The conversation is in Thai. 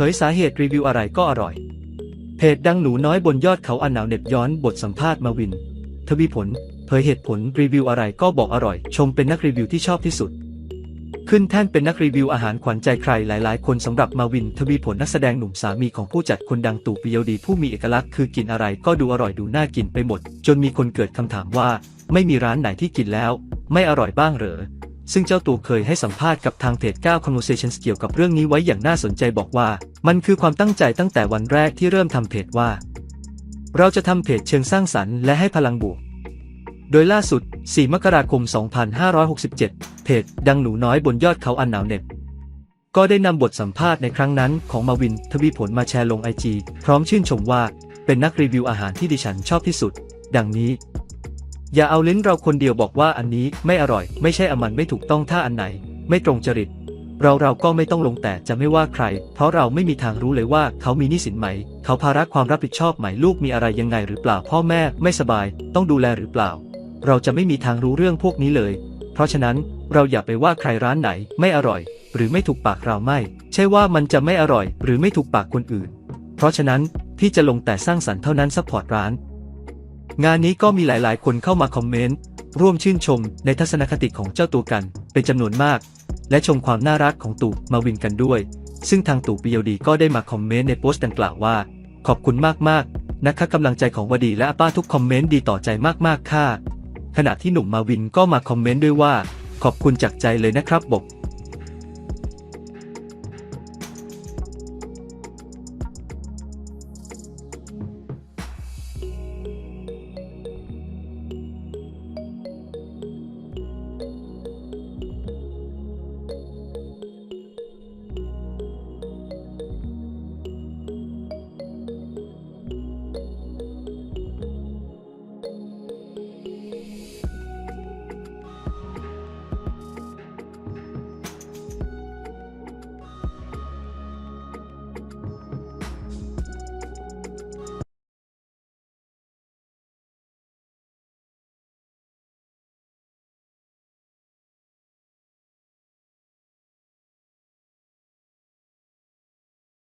เผยสาเหตุรีวิวอะไรก็อร่อย เพจดังหนูน้อยบนยอดเขาอันหนาวเหน็บย้อนบทสัมภาษณ์มาวิน ทวีผล เผยเหตุผลรีวิวอะไรก็บอกอร่อย ชมเป็นนักรีวิวที่ชอบที่สุด ขึ้นแท่นเป็นนักรีวิวอาหารขวัญใจใครหลาย ๆ คนสำหรับมาวิน ทวีผลนักแสดงหนุ่มสามีของผู้จัดคนดังตู่ปิยดีผู้มีเอกลักษณ์คือกินอะไรก็ดูอร่อยดูน่ากินไปหมด จนมีคนเกิดคำถามว่า ไม่มีร้านไหนที่กินแล้ว ไม่อร่อยบ้างเหรอ ซึ่งเจ้าตัวเคยให้สัมภาษณ์กับทางเพจ9 Conversations เกี่ยวกับเรื่องนี้ไว้อย่างน่าสนใจบอกว่า มันคือความตั้งใจตั้งแต่วันแรกที่เริ่มทำเพจว่า เราจะทำเพจเชิงสร้างสรรค์และให้พลังบวก โดยล่าสุด 4 มกราคม 2567 เพจ ดังหนูน้อยบนยอดเขาอันหนาวเหน็บ ก็ได้นำบทสัมภาษณ์ในครั้งนั้นของมาวินทวีผลมาแชร์ลงไอจีพร้อมชื่นชมว่า เป็นนักรีวิวอาหารที่ดิฉันชอบที่สุด ดังนี้ อย่าเอาลิ้นเราคนเดียวบอกว่าอันนี้ไม่อร่อย ไม่ใช่อมันไม่ถูกต้องถ้าอันไหน ไม่ตรงจริต เราเราก็ไม่ต้องลงแต่จะไม่ว่าใคร เพราะเราไม่มีทางรู้เลยว่าเขามีหนี้สินไหม เขาภาระความรับผิดชอบไหมลูกมีอะไรยังไงหรือเปล่าพ่อแม่ไม่สบาย ต้องดูแลหรือเปล่า เราจะไม่มีทางรู้เรื่องพวกนี้เลย เพราะฉะนั้นเราอย่าไปว่าใครร้านไหน ไม่อร่อย หรือไม่ถูกปากเราไม่ ใช่ว่ามันจะไม่อร่อย หรือไม่ถูกปากคนอื่น เพราะฉะนั้นพี่จะลงแต่สร้างสรรค์เท่านั้นซัพพอร์ตร้าน งานนี้ก็มีหลายๆ คนเข้ามาคอมเมนต์ ร่วมชื่นชมในทัศนคติของเจ้าตัวกัน เป็นจำนวนมาก และชมความน่ารักของตู่มาวินกันด้วย ซึ่งทางตู่ปียดีก็ได้มาคอมเมนต์ในโพสต์ดังกล่าวว่า ขอบคุณมากๆนะคะกำลังใจของวดีและอาป้าทุกคอมเมนต์ดีต่อใจมากๆค่ะขณะที่หนุ่มมาวินก็มาคอมเมนต์ด้วยว่า ขอบคุณจากใจเลยนะครับบอก